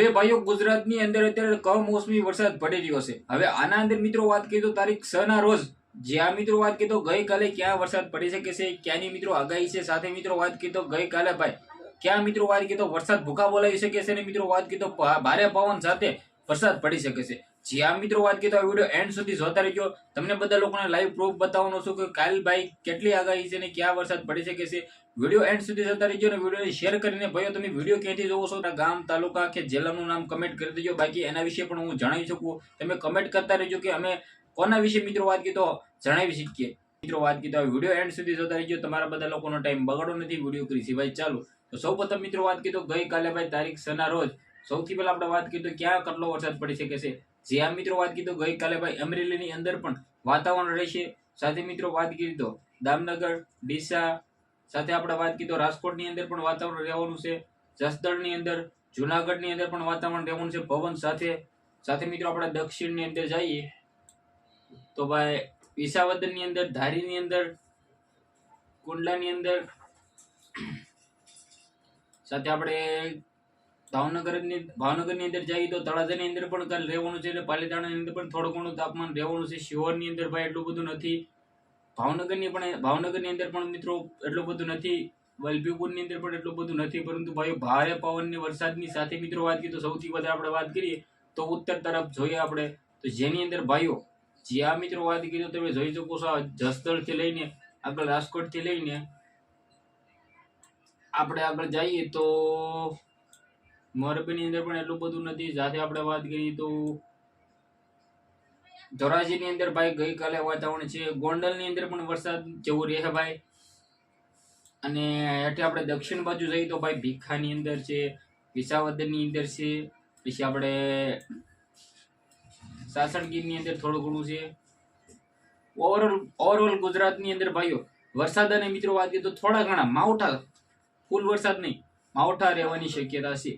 હવે ભાઈઓ, ગુજરાતની અંદર અત્યારે કમોસમી વરસાદ પડી રહ્યો છે. હવે આના અંદર મિત્રો વાત કરીએ તો તારીખ છ ના રોજ જ્યાં મિત્રો વાત કરીએ તો ગઈકાલે ક્યાં વરસાદ પડી શકે છે, ક્યાંની મિત્રો આગાહી છે, સાથે મિત્રો વાત કરીએ તો ગઈકાલે ભાઈ, ક્યાં મિત્રો વાત કરીએ તો વરસાદ ભૂકા બોલાવી શકે છે અને મિત્રો વાત કરીએ તો ભારે પવન સાથે વરસાદ પડી શકે છે. જ્યાં મિત્રો વાત કરીએ તો વીડિયો એન્ડ સુધી જોતા રહેજો. તમને બધા લોકોને લાઈવ પ્રૂફ બતાવવાનો છું કે કાલ ભાઈ કેટલી આગાહી છે અને ક્યાં વરસાદ પડી શકે છે. વીડિયો એન્ડ સુધી જોતા રહેજો અને વિડીયોને શેર કરીને ભાઈઓ, તમે વીડિયો ક્યાંથી જોવો છો? ગામ, તાલુકા કે જિલ્લાનું નામ કમેન્ટ કરી દેજો. બાકી એના વિશે પણ હું જણાવી શકું. તમે કમેન્ટ કરતા રહેજો કે અમે કોના વિશે મિત્રો વાત કીધો જણાવી શકીએ. મિત્રો વાત કીધો વીડિયો એન્ડ સુધી જોતા રહેજો. તમારા બધા લોકોનો ટાઈમ બગાડો નથી. વીડિયો કરી ભાઈ, ચાલો. તો સૌ પ્રથમ મિત્રો વાત કીધો ગઈકાલે ભાઈ તારીખ સના રોજ. સૌથી પહેલા આપણે વાત કરીએ તો ક્યાં કેટલો વરસાદ પડી શકે છે? જ્યાં મિત્રો વાત કીધું ગઈકાલે ભાઈ અમરેલીની અંદર પણ વાતાવરણ રહેશે. સાથે મિત્રો વાત કરી તો દામનગર, ડીસા, સાથે આપણે વાત કીધું રાજકોટની અંદર પણ વાતાવરણ રહેવાનું છે. જસદણની અંદર, જુનાગઢની અંદર પણ વાતાવરણ રહેવાનું છે પવન સાથે. સાથે મિત્રો આપણે દક્ષિણની અંદર જઈએ તો ભાઈ વિસાવદરની અંદર, ધારીની અંદર, કુંડલાની અંદર, સાથે આપણે ભાવનગરની ભાવનગરની અંદર જઈએ તો તળાજાની અંદર પણ કાલ રહેવાનું છે એટલે પાલીતાણાની અંદર પણ થોડું ઘણું તાપમાન રહેવાનું છે. શિહોરની અંદર ભાઈ એટલું બધું નથી. ભાવનગરની પણ ભાવનગરની અંદર પણ મિત્રો એટલું બધું નથી. વલભીપુરની અંદર પણ એટલું બધું નથી. પરંતુ ભાઈ ભારે પવનની વરસાદની સાથે મિત્રો વાત કરીએ તો સૌથી વધારે આપણે વાત કરીએ તો ઉત્તર તરફ જોઈએ આપણે તો જેની અંદર ભાઈઓ, જ્યાં મિત્રો વાત કરીએ તો તમે જોઈ શકો છો આ જસદણથી લઈને આગળ રાજકોટથી લઈને આપણે આગળ જઈએ તો મોરબીની અંદર પણ એટલું બધું નથી. સાથે આપણે વાત કરીએ તો ધોરાજીની અંદર ભાઈ ગઈકાલે વાતાવરણ છે. ગોંડલની અંદર પણ વરસાદ જેવો રહે ભાઈ. અને એટલે આપણે દક્ષિણ બાજુ જઈએ તો ભાઈ ભીખાની અંદર છે, વિસાવદરની અંદર છે, પછી આપણે સાસણગીરની અંદર થોડું ઘણું છે. ઓવરઓલ ઓવરઓલ ગુજરાતની અંદર ભાઈઓ, વરસાદ અને મિત્રો વાત કરીએ તો થોડા ઘણા, માવઠા ફૂલ વરસાદ નહીં, માવઠા રહેવાની શક્યતા છે.